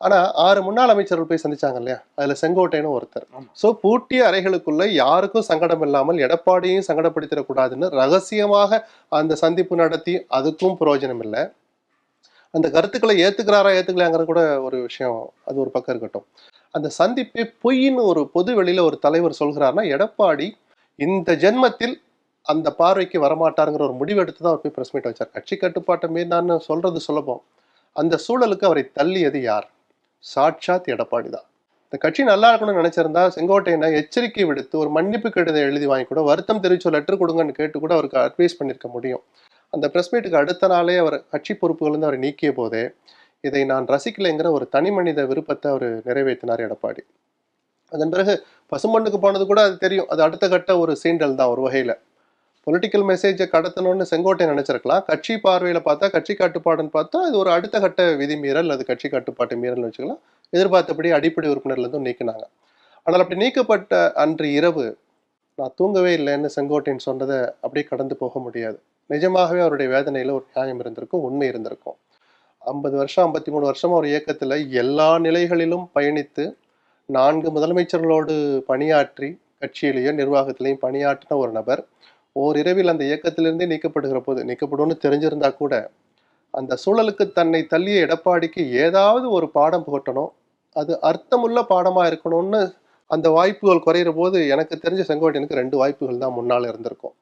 ஆனா ஆறு முன்னாள் அமைச்சர்கள் போய் சந்திச்சாங்க இல்லையா? அதுல செங்கோட்டையனும் ஒருத்தர். சோ பூட்டிய அறைகளுக்குள்ள யாருக்கும் சங்கடம் இல்லாமல் எடப்பாடியையும் சங்கடப்படுத்திடக்கூடாதுன்னு ரகசியமாக அந்த சந்திப்பு நடத்தி அதுக்கும் பிரயோஜனம் இல்லை. அந்த கருத்துக்களை ஏத்துக்கிறாரா ஏத்துக்கலாங்கிற கூட ஒரு விஷயம். அது ஒரு பக்கம் இருக்கட்டும். அந்த சந்திப்பே பொய்ன்னு ஒரு பொது வெளியில ஒரு தலைவர் சொல்கிறாருன்னா எடப்பாடி இந்த ஜென்மத்தில் அந்த பார்வைக்கு வரமாட்டாருங்கிற ஒரு முடிவு எடுத்து தான் அவர் போய் பிரஸ் மீட் வச்சார். கட்சி கட்டுப்பாட்டை மீறினான்னு சொல்றது சுலபம். அந்த சூழலுக்கு அவரை தள்ளியது யார்? சாட்சாத் எடப்பாடி தான். இந்த கட்சி நல்லா இருக்கணும்னு நினைச்சிருந்தா செங்கோட்டையனை எச்சரிக்கை விடுத்து ஒரு மன்னிப்பு கடிதம் எழுதி வாங்கி கூட வருத்தம் தெரிவிச்சு லெட்டர் கொடுங்கன்னு கேட்டு கூட அவருக்கு அட்வைஸ் பண்ணியிருக்க முடியும். அந்த பிரஸ் மீட்டுக்கு அடுத்த நாளே அவர் கட்சி பொறுப்புகள்லேருந்து அவரை நீக்கிய போதே இதை நான் ரசிக்கலைங்கிற ஒரு தனி மனித விருப்பத்தை அவர் நிறைவேற்றினார் எடப்பாடி. அதன் பிறகு பசுமண்ணுக்கு போனது கூட அது தெரியும். அது அடுத்த கட்ட ஒரு சீண்டல் தான் ஒரு வகையில். பொலிட்டிக்கல் மெசேஜை கடத்தணும்னு செங்கோட்டை நினைச்சிருக்கலாம். கட்சி பார்வையில பார்த்தா கட்சி கட்டுப்பாடுன்னு பார்த்தா இது ஒரு அடுத்த கட்ட விதி மீறல் அது கட்சி கட்டுப்பாட்டு மீறல்னு வச்சுக்கலாம். எதிர்பார்த்தபடி அடிப்படை உறுப்பினர்ல இருந்தும் நீக்கினாங்க. ஆனால் அப்படி நீக்கப்பட்ட அன்று இரவு நான் தூங்கவே இல்லைன்னு செங்கோட்டையன் சொன்னதை அப்படியே கடந்து போக முடியாது. நிஜமாகவே அவருடைய வேதனையில ஒரு நியாயம் இருந்திருக்கும் உண்மை இருந்திருக்கும். ஐம்பது வருஷம் ஐம்பத்தி மூணு வருஷமாக ஒரு இயக்கத்துல எல்லா நிலைகளிலும் பயணித்து நான்கு முதலமைச்சர்களோடு பணியாற்றி கட்சியிலேயும் நிர்வாகத்திலையும் பணியாற்றின ஒரு நபர் ஓரிரவில் அந்த இயக்கத்திலிருந்தே நீக்கப்படுகிற போது நீக்கப்படும்னு தெரிஞ்சிருந்தா கூட அந்த சூழலுக்கு தன்னை தள்ளிய எடப்பாடிக்கு ஏதாவது ஒரு பாடம் புகட்டணும் அது அர்த்தமுள்ள பாடமாக இருக்கணும்னு அந்த வாய்ப்புகள் குறையிற போது எனக்கு தெரிஞ்ச செங்கோட்டையனுக்கு ரெண்டு வாய்ப்புகள் தான் முன்னால் இருந்திருக்கும்.